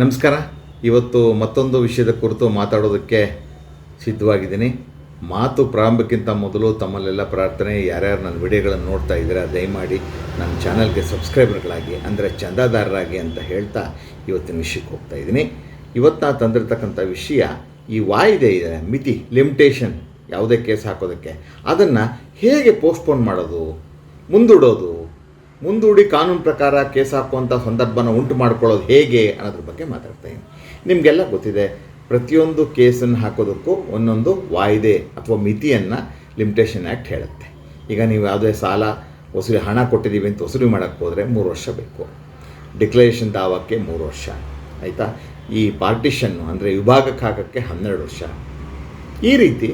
ನಮಸ್ಕಾರ. ಇವತ್ತು ಮತ್ತೊಂದು ವಿಷಯದ ಕುರಿತು ಮಾತಾಡೋದಕ್ಕೆ ಸಿದ್ಧವಾಗಿದ್ದೀನಿ. ಮಾತು ಪ್ರಾರಂಭಕ್ಕಿಂತ ಮೊದಲು ತಮ್ಮಲ್ಲೆಲ್ಲ ಪ್ರಾರ್ಥನೆ, ಯಾರ್ಯಾರು ನನ್ನ ವಿಡಿಯೋಗಳನ್ನು ನೋಡ್ತಾ ಇದ್ದೀರಾ, ದಯಮಾಡಿ ನನ್ನ ಚಾನಲ್ಗೆ ಸಬ್ಸ್ಕ್ರೈಬರ್ಗಳಾಗಿ, ಅಂದರೆ ಚಂದಾದಾರರಾಗಿ ಅಂತ ಹೇಳ್ತಾ ಇವತ್ತಿನ ವಿಷಯಕ್ಕೆ ಹೋಗ್ತಾ ಇದ್ದೀನಿ. ಇವತ್ತು ನಾನು ತಂದಿರತಕ್ಕಂಥ ವಿಷಯ, ಈ ವಾಯಿದೆ ಇದೆ, ಮಿತಿ, ಲಿಮಿಟೇಷನ್, ಯಾವುದೇ ಕೇಸ್ ಹಾಕೋದಕ್ಕೆ. ಅದನ್ನು ಹೇಗೆ ಪೋಸ್ಟ್ಪೋನ್ ಮಾಡೋದು, ಮುಂದೂಡೋದು ಮುಂದೂಡಿ ಕಾನೂನು ಪ್ರಕಾರ ಕೇಸ್ ಹಾಕುವಂಥ ಸಂದರ್ಭನ ಉಂಟು ಮಾಡ್ಕೊಳ್ಳೋದು ಹೇಗೆ ಅನ್ನೋದ್ರ ಬಗ್ಗೆ ಮಾತಾಡ್ತಾ ಇದ್ದೀನಿ. ನಿಮಗೆಲ್ಲ ಗೊತ್ತಿದೆ, ಪ್ರತಿಯೊಂದು ಕೇಸನ್ನು ಹಾಕೋದಕ್ಕೂ ಒಂದೊಂದು ವಾಯ್ದೆ ಅಥವಾ ಮಿತಿಯನ್ನು ಲಿಮಿಟೇಷನ್ ಆ್ಯಕ್ಟ್ ಹೇಳುತ್ತೆ. ಈಗ ನೀವು ಯಾವುದೇ ಸಾಲ ವಸೂಲಿ ಹಣ ಕೊಟ್ಟಿದ್ದೀವಿ ಅಂತ ವಸೂಲಿ ಮಾಡೋಕ್ಕೆ ಹೋದರೆ ಮೂರು ವರ್ಷ ಬೇಕು. ಡಿಕ್ಲರೇಷನ್ ದಾವಕ್ಕೆ ಮೂರು ವರ್ಷ. ಆಯಿತಾ? ಈ ಪಾರ್ಟಿಷನ್ನು ಅಂದರೆ ವಿಭಾಗಕ್ಕೆ ಹಾಕೋಕ್ಕೆ ಹನ್ನೆರಡು ವರ್ಷ. ಈ ರೀತಿ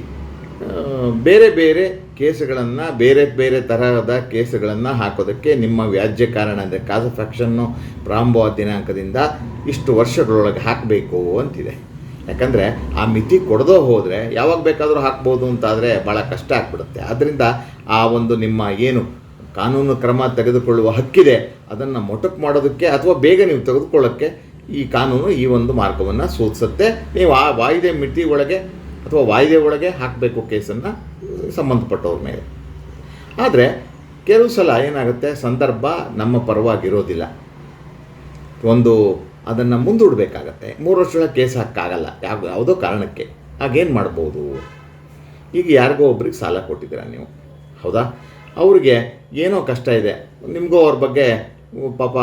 ಬೇರೆ ಬೇರೆ ಕೇಸುಗಳನ್ನು ಬೇರೆ ಬೇರೆ ತರಹದ ಕೇಸುಗಳನ್ನು ಹಾಕೋದಕ್ಕೆ ನಿಮ್ಮ ವ್ಯಾಜ್ಯ ಕಾರಣ ಅಂದರೆ ಕಾಸ್ ಆಫ್ ಆ್ಯಕ್ಷನ್ನು ದಿನಾಂಕದಿಂದ ಇಷ್ಟು ವರ್ಷಗಳೊಳಗೆ ಹಾಕಬೇಕು ಅಂತಿದೆ. ಯಾಕಂದರೆ ಆ ಮಿತಿ ಕೊಡದೋ ಹೋದರೆ ಯಾವಾಗ ಬೇಕಾದರೂ ಹಾಕ್ಬೋದು ಅಂತಾದರೆ ಭಾಳ ಕಷ್ಟ ಆಗ್ಬಿಡುತ್ತೆ. ಆದ್ದರಿಂದ ಆ ಒಂದು ನಿಮ್ಮ ಏನು ಕಾನೂನು ಕ್ರಮ ತೆಗೆದುಕೊಳ್ಳುವ ಹಕ್ಕಿದೆ, ಅದನ್ನು ಮೊಟಕು ಮಾಡೋದಕ್ಕೆ ಅಥವಾ ಬೇಗ ನೀವು ತೆಗೆದುಕೊಳ್ಳೋಕ್ಕೆ ಈ ಕಾನೂನು ಈ ಒಂದು ಮಾರ್ಗವನ್ನು ಸೂಚಿಸುತ್ತೆ. ನೀವು ಆ ವಾಯಿದೆ ಮಿತಿ ಒಳಗೆ ಅಥವಾ ವಾಯಿದೆ ಒಳಗೆ ಹಾಕಬೇಕು ಕೇಸನ್ನು ಸಂಬಂಧಪಟ್ಟವ್ರ ಮೇಲೆ. ಆದರೆ ಕೆಲವು ಸಲ ಏನಾಗುತ್ತೆ? ಸಂದರ್ಭ ನಮ್ಮ ಪರವಾಗಿರೋದಿಲ್ಲ. ಒಂದು ಅದನ್ನು ಮುಂದೂಡಬೇಕಾಗತ್ತೆ. ಮೂರು ವರ್ಷಗಳ ಕೇಸ್ ಹಾಕಾಗಲ್ಲ ಯಾವ, ಯಾವುದೋ ಕಾರಣಕ್ಕೆ. ಆಗೇನು ಮಾಡ್ಬೋದು? ಈಗ ಯಾರಿಗೋ ಒಬ್ರಿಗೆ ಸಾಲ ಕೊಟ್ಟಿದ್ದೀರಾ ನೀವು? ಹೌದಾ? ಅವ್ರಿಗೆ ಏನೋ ಕಷ್ಟ ಇದೆ. ನಿಮಗೂ ಅವ್ರ ಬಗ್ಗೆ ಪಾಪ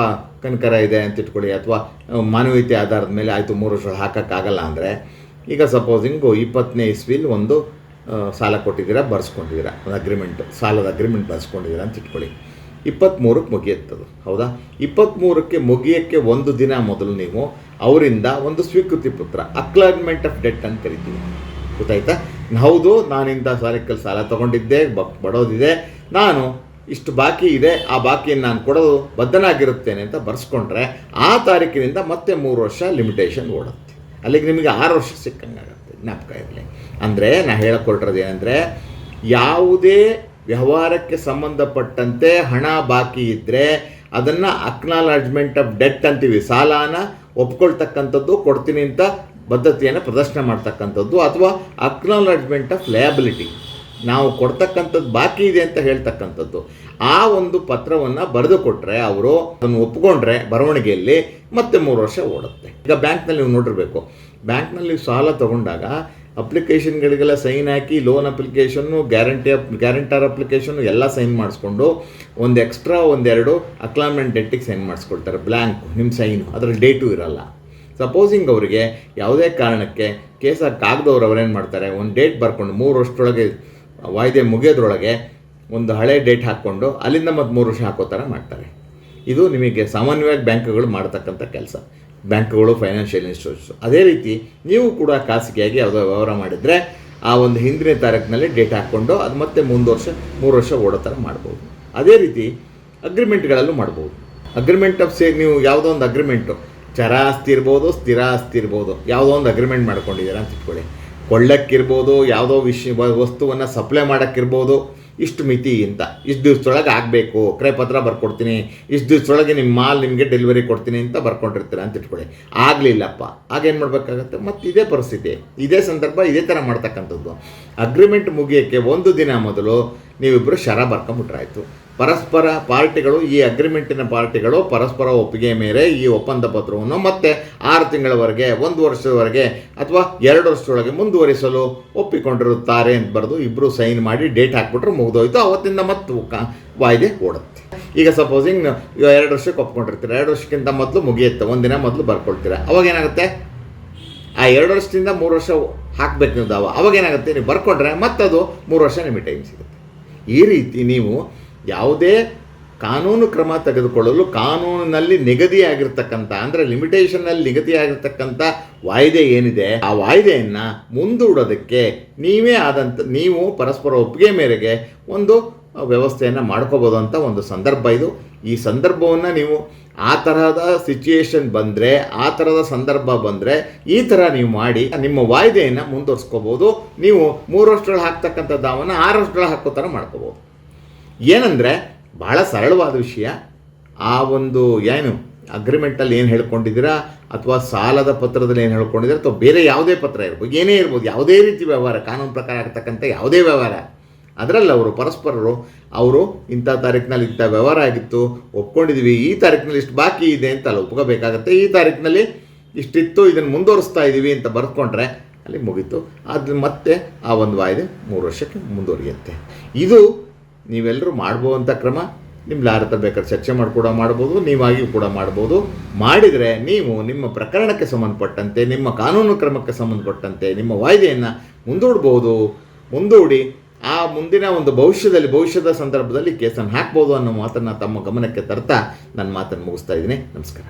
ಕನಕರ ಇದೆ ಅಂತ ಇಟ್ಕೊಳ್ಳಿ. ಅಥವಾ ಮಾನವೀಯತೆ ಆಧಾರದ ಮೇಲೆ ಆಯಿತು ಮೂರು ವರ್ಷ ಹಾಕೋಕ್ಕಾಗಲ್ಲ ಅಂದರೆ ಈಗ ಸಪೋಸಿಂಗು ಇಪ್ಪತ್ತನೇ ಇಸ್ವಿಲ್ ಒಂದು ಸಾಲ ಕೊಟ್ಟಿದ್ದೀರಾ, ಬರ್ಸ್ಕೊಂಡಿದ್ದೀರಾ. ಒಂದು ಅಗ್ರಿಮೆಂಟ್ ಸಾಲದ ಅಗ್ರಿಮೆಂಟ್ ಬರ್ಸ್ಕೊಂಡಿದ್ದೀರಾ ಅಂತ ಇಟ್ಕೊಳ್ಳಿ. ಇಪ್ಪತ್ತ್ಮೂರಕ್ಕೆ ಮುಗಿಯುತ್ತದು, ಹೌದಾ? ಇಪ್ಪತ್ತ್ಮೂರಕ್ಕೆ ಮುಗಿಯೋಕ್ಕೆ ಒಂದು ದಿನ ಮೊದಲು ನೀವು ಅವರಿಂದ ಒಂದು ಸ್ವೀಕೃತಿ ಪುತ್ರ ಅಕ್ಲೈಮೆಂಟ್ ಆಫ್ ಡೆಟ್ ಅಂತ ಕರಿತೀವಿ. ಗೊತ್ತಾಯ್ತಾ? ಹೌದು, ನಾನಿಂದ ಸಾಲಕ್ಕಲ್ಲಿ ಸಾಲ ತಗೊಂಡಿದ್ದೆ, ಬ, ಬಡೋದಿದೆ, ನಾನು ಇಷ್ಟು ಬಾಕಿ ಇದೆ, ಆ ಬಾಕಿಯನ್ನು ನಾನು ಕೊಡೋದು ಬದ್ಧನಾಗಿರುತ್ತೇನೆ ಅಂತ ಬರ್ಸ್ಕೊಂಡ್ರೆ, ಆ ತಾರೀಕಿನಿಂದ ಮತ್ತೆ ಮೂರು ವರ್ಷ ಲಿಮಿಟೇಷನ್ ಓಡುತ್ತೆ. ಅಲ್ಲಿಗೆ ನಿಮಗೆ ಆರು ವರ್ಷ ಸಿಕ್ಕಂಗಾಗುತ್ತೆ, ಜ್ಞಾಪಕ ಇರಲಿ. ಅಂದರೆ ನಾ ಹೇಳಿಕೊಟ್ಟಿರೋದು ಏನಂದರೆ, ಯಾವುದೇ ವ್ಯವಹಾರಕ್ಕೆ ಸಂಬಂಧಪಟ್ಟಂತೆ ಹಣ ಬಾಕಿ ಇದ್ದರೆ ಅದನ್ನು ಅಕ್ನಾಲಜ್ಮೆಂಟ್ ಆಫ್ ಡೆಟ್ ಅಂತೀವಿ, ಸಾಲನ ಒಪ್ಕೊಳ್ತಕ್ಕಂಥದ್ದು, ಕೊಡ್ತೀನಿ ಅಂತ ಬದ್ಧತೆಯನ್ನು ಪ್ರದರ್ಶನ ಮಾಡ್ತಕ್ಕಂಥದ್ದು, ಅಥವಾ ಅಕ್ನಾಲಜ್ಮೆಂಟ್ ಆಫ್ ಲಯಬಿಲಿಟಿ ನಾವು ಕೊಡ್ತಕ್ಕಂಥದ್ದು ಬಾಕಿ ಇದೆ ಅಂತ ಹೇಳ್ತಕ್ಕಂಥದ್ದು. ಆ ಒಂದು ಪತ್ರವನ್ನು ಬರೆದು ಕೊಟ್ಟರೆ ಅವರು ಅದನ್ನು ಒಪ್ಕೊಂಡ್ರೆ ಬರವಣಿಗೆಯಲ್ಲಿ ಮತ್ತೆ ಮೂರು ವರ್ಷ ಓಡುತ್ತೆ. ಈಗ ಬ್ಯಾಂಕ್ನಲ್ಲಿ ನೀವು ನೋಡಿರಬೇಕು. ಬ್ಯಾಂಕ್ನಲ್ಲಿ ಸಾಲ ತಗೊಂಡಾಗ ಅಪ್ಲಿಕೇಶನ್ಗಳಿಗೆಲ್ಲ ಸೈನ್ ಹಾಕಿ ಲೋನ್ ಅಪ್ಲಿಕೇಶನ್ನು, ಗ್ಯಾರಂಟಿ ಅಪ್, ಗ್ಯಾರಂಟರ್ ಅಪ್ಲಿಕೇಶನ್ನು ಎಲ್ಲ ಸೈನ್ ಮಾಡಿಸ್ಕೊಂಡು ಒಂದು ಎಕ್ಸ್ಟ್ರಾ ಒಂದೆರಡು ಅಕ್ಲಾಮೆಂಟ್ ಡೆಟ್ಟಿಗೆ ಸೈನ್ ಮಾಡಿಸ್ಕೊಳ್ತಾರೆ. ಬ್ಲ್ಯಾಂಕ್, ನಿಮ್ಮ ಸೈನು ಅದರ ಡೇಟು ಇರಲ್ಲ. ಸಪೋಸಿಂಗ್ ಅವರಿಗೆ ಯಾವುದೇ ಕಾರಣಕ್ಕೆ ಕೇಸ್ ಕಾಗದವ್ರು ಅವ್ರೇನು ಮಾಡ್ತಾರೆ? ಒಂದು ಡೇಟ್ ಬರ್ಕೊಂಡು ಮೂರು ವರ್ಷದೊಳಗೆ ವಾಯ್ದೆ ಮುಗಿಯೋದ್ರೊಳಗೆ ಒಂದು ಹಳೆ ಡೇಟ್ ಹಾಕ್ಕೊಂಡು ಅಲ್ಲಿಂದ ಮತ್ತು ಮೂರು ವರ್ಷ ಹಾಕೋ ಥರ ಮಾಡ್ತಾರೆ. ಇದು ನಿಮಗೆ ಸಾಮಾನ್ಯವಾಗಿ ಬ್ಯಾಂಕ್ಗಳು ಮಾಡ್ತಕ್ಕಂಥ ಕೆಲಸ. ಬ್ಯಾಂಕ್ಗಳು, ಫೈನಾನ್ಷಿಯಲ್ ಇನ್ಸ್ಟಿಟ್ಯೂಷನ್ಸ್. ಅದೇ ರೀತಿ ನೀವು ಕೂಡ ಖಾಸಗಿಯಾಗಿ ಯಾವುದೋ ವ್ಯವಹಾರ ಮಾಡಿದರೆ ಆ ಒಂದು ಹಿಂದಿನ ತಾರೀಕಿನಲ್ಲಿ ಡೇಟ್ ಹಾಕ್ಕೊಂಡು ಅದು ಮತ್ತೆ ಮುಂದೆ ವರ್ಷ, ಮೂರು ವರ್ಷ ಓಡೋ ಥರ ಮಾಡ್ಬೋದು. ಅದೇ ರೀತಿ ಅಗ್ರಿಮೆಂಟ್ಗಳಲ್ಲೂ ಮಾಡ್ಬೋದು. ಅಗ್ರಿಮೆಂಟ್ ಆಫ್ ಸೇ ನೀವು ಯಾವುದೋ ಒಂದು ಅಗ್ರಿಮೆಂಟು, ಚರ ಆಸ್ತಿ ಇರ್ಬೋದು, ಸ್ಥಿರ ಆಸ್ತಿ ಇರ್ಬೋದು, ಯಾವುದೋ ಒಂದು ಅಗ್ರಿಮೆಂಟ್ ಮಾಡ್ಕೊಂಡಿದ್ದೀರಾ ಅಂತ ಇಟ್ಕೊಳ್ಳಿ. ಕೊಳ್ಳಕ್ಕಿರ್ಬೋದು ಯಾವುದೋ ವಿಷಯ ವಸ್ತುವನ್ನು ಸಪ್ಲೈ ಮಾಡೋಕ್ಕಿರ್ಬೋದು, ಇಷ್ಟು ಮಿತಿ ಅಂತ ಇಷ್ಟು ದಿವ್ಸದೊಳಗೆ ಆಗಬೇಕು. ಕ್ರಯ ಪತ್ರ ಬರ್ಕೊಡ್ತೀನಿ. ಇಷ್ಟು ದಿವ್ಸದೊಳಗೆ ನಿಮ್ಮ ಮಾಲ್ ನಿಮಗೆ ಡೆಲಿವರಿ ಕೊಡ್ತೀನಿ ಅಂತ ಬರ್ಕೊಂಡಿರ್ತೀರ ಅಂತ ಇಟ್ಕೊಳ್ಳಿ. ಆಗಲಿಲ್ಲಪ್ಪ. ಆಗೇನು ಮಾಡಬೇಕಾಗತ್ತೆ? ಮತ್ತು ಇದೇ ಪರಿಸ್ಥಿತಿ. ಇದೇ ಸಂದರ್ಭ ಇದೇ ಥರ ಮಾಡ್ತಕ್ಕಂಥದ್ದು. ಅಗ್ರಿಮೆಂಟ್ ಮುಗಿಯೋಕ್ಕೆ ಒಂದು ದಿನ ಮೊದಲು ನೀವಿಬ್ಬರು ಶರ ಬರ್ಕೊಂಬಿಟ್ರಾಯ್ತು. ಪರಸ್ಪರ ಪಾರ್ಟಿಗಳು, ಈ ಅಗ್ರಿಮೆಂಟಿನ ಪಾರ್ಟಿಗಳು ಪರಸ್ಪರ ಒಪ್ಪಿಗೆ ಮೇಲೆ ಈ ಒಪ್ಪಂದ ಪತ್ರವನ್ನು ಮತ್ತೆ ಆರು ತಿಂಗಳವರೆಗೆ, ಒಂದು ವರ್ಷದವರೆಗೆ ಅಥವಾ ಎರಡು ವರ್ಷದೊಳಗೆ ಮುಂದುವರಿಸಲು ಒಪ್ಪಿಕೊಂಡಿರುತ್ತಾರೆ ಅಂತ ಬರೆದು ಇಬ್ಬರು ಸೈನ್ ಮಾಡಿ ಡೇಟ್ ಹಾಕ್ಬಿಟ್ರೆ ಮುಗಿದೋಯ್ತು. ಅವತ್ತಿಂದ ಮತ್ತು ವಾಯ್ದೆ ಓಡುತ್ತೆ. ಈಗ ಸಪೋಸಿಂಗ್ ಎರಡು ವರ್ಷಕ್ಕೆ ಒಪ್ಕೊಂಡಿರ್ತೀರ. ಎರಡು ವರ್ಷಕ್ಕಿಂತ ಮೊದಲು ಮುಗಿಯುತ್ತೆ. ಒಂದಿನ ಮೊದಲು ಬರ್ಕೊಳ್ತೀರ. ಅವಾಗ ಏನಾಗುತ್ತೆ? ಆ ಎರಡು ವರ್ಷದಿಂದ ಮೂರು ವರ್ಷ ಹಾಕ್ಬೇಕು ನೀವು ದಾವ. ಅವಾಗ ಏನಾಗುತ್ತೆ? ನೀವು ಬರ್ಕೊಂಡ್ರೆ ಮತ್ತದು ಮೂರು ವರ್ಷ ನಿಮಗೆ ಟೈಮ್ ಸಿಗುತ್ತೆ. ಈ ರೀತಿ ನೀವು ಯಾವುದೇ ಕಾನೂನು ಕ್ರಮ ತೆಗೆದುಕೊಳ್ಳಲು ಕಾನೂನಿನಲ್ಲಿ ನಿಗದಿಯಾಗಿರ್ತಕ್ಕಂಥ, ಅಂದರೆ ಲಿಮಿಟೇಷನ್ನಲ್ಲಿ ನಿಗದಿಯಾಗಿರ್ತಕ್ಕಂಥ ವಾಯ್ದೆ ಏನಿದೆ, ಆ ವಾಯ್ದೆಯನ್ನು ಮುಂದೂಡೋದಕ್ಕೆ ನೀವೇ ಆದಂಥ ನೀವು ಪರಸ್ಪರ ಒಪ್ಪಿಗೆ ಮೇರೆಗೆ ಒಂದು ವ್ಯವಸ್ಥೆಯನ್ನು ಮಾಡ್ಕೋಬೋದು ಅಂತ ಒಂದು ಸಂದರ್ಭ ಇದು. ಈ ಸಂದರ್ಭವನ್ನು ನೀವು ಆ ತರಹದ ಸಿಚುಯೇಷನ್ ಬಂದರೆ, ಆ ಥರದ ಸಂದರ್ಭ ಬಂದರೆ ಈ ಥರ ನೀವು ಮಾಡಿ, ನಿಮ್ಮ ವಾಯ್ದೆಯನ್ನು ಮುಂದುವರ್ಸ್ಕೋಬೋದು. ನೀವು ಮೂರು ವರ್ಷಗಳು ಹಾಕ್ತಕ್ಕಂಥ ದಾವನ್ನು ಆರು ವರ್ಷಗಳು ಹಾಕೋ ಥರ ಮಾಡ್ಕೋಬೋದು. ಏನಂದರೆ ಬಹಳ ಸರಳವಾದ ವಿಷಯ. ಆ ಒಂದು ಏನು ಅಗ್ರಿಮೆಂಟಲ್ಲಿ ಏನು ಹೇಳ್ಕೊಂಡಿದ್ದೀರಾ? ಅಥವಾ ಸಾಲದ ಪತ್ರದಲ್ಲಿ ಏನು ಹೇಳ್ಕೊಂಡಿದ್ದೀರಾ? ಅಥವಾ ಬೇರೆ ಯಾವುದೇ ಪತ್ರ ಇರ್ಬೋದು, ಏನೇ ಇರ್ಬೋದು, ಯಾವುದೇ ರೀತಿ ವ್ಯವಹಾರ, ಕಾನೂನು ಪ್ರಕಾರ ಆಗ್ತಕ್ಕಂಥ ಯಾವುದೇ ವ್ಯವಹಾರ. ಅದರಲ್ಲಿ ಅವರು ಪರಸ್ಪರರು, ಅವರು ಇಂಥ ತಾರೀಕಿನಲ್ಲಿ ಇಂಥ ವ್ಯವಹಾರ ಆಗಿತ್ತು, ಒಪ್ಕೊಂಡಿದ್ವಿ, ಈ ತಾರೀಕಿನಲ್ಲಿ ಇಷ್ಟು ಬಾಕಿ ಇದೆ ಅಂತ ಅಲ್ಲಿ, ಒಪ್ಕೋಬೇಕಾಗತ್ತೆ, ಈ ತಾರೀಕಿನಲ್ಲಿ ಇಷ್ಟಿತ್ತು, ಇದನ್ನು ಮುಂದುವರಿಸ್ತಾ ಇದ್ದೀವಿ ಅಂತ ಬರ್ಕೊಂಡ್ರೆ ಅಲ್ಲಿ ಮುಗೀತು. ಅದು ಮತ್ತೆ ಆ ಒಂದು ವಾಯ್ದೆ ಮೂರು ವರ್ಷಕ್ಕೆ ಮುಂದುವರಿಯುತ್ತೆ. ಇದು ನೀವೆಲ್ಲರೂ ಮಾಡ್ಬೋವಂಥ ಕ್ರಮ. ನಿಮ್ಮ ಲಾರತ ಬೇಕಾದ್ರೆ ಚರ್ಚೆ ಮಾಡಿ ಕೂಡ ಮಾಡ್ಬೋದು, ನೀವಾಗಿಯೂ ಕೂಡ ಮಾಡ್ಬೋದು. ಮಾಡಿದರೆ ನೀವು ನಿಮ್ಮ ಪ್ರಕರಣಕ್ಕೆ ಸಂಬಂಧಪಟ್ಟಂತೆ, ನಿಮ್ಮ ಕಾನೂನು ಕ್ರಮಕ್ಕೆ ಸಂಬಂಧಪಟ್ಟಂತೆ, ನಿಮ್ಮ ವಾಯ್ದೆಯನ್ನು ಮುಂದೂಡ್ಬೋದು. ಮುಂದೂಡಿ ಆ ಮುಂದಿನ ಒಂದು ಭವಿಷ್ಯದಲ್ಲಿ, ಭವಿಷ್ಯದ ಸಂದರ್ಭದಲ್ಲಿ ಕೇಸನ್ನು ಹಾಕ್ಬೋದು ಅನ್ನೋ ಮಾತನ್ನು ತಮ್ಮ ಗಮನಕ್ಕೆ ತರ್ತಾ ನನ್ನ ಮಾತನ್ನು ಮುಗಿಸ್ತಾ ಇದ್ದೀನಿ. ನಮಸ್ಕಾರ.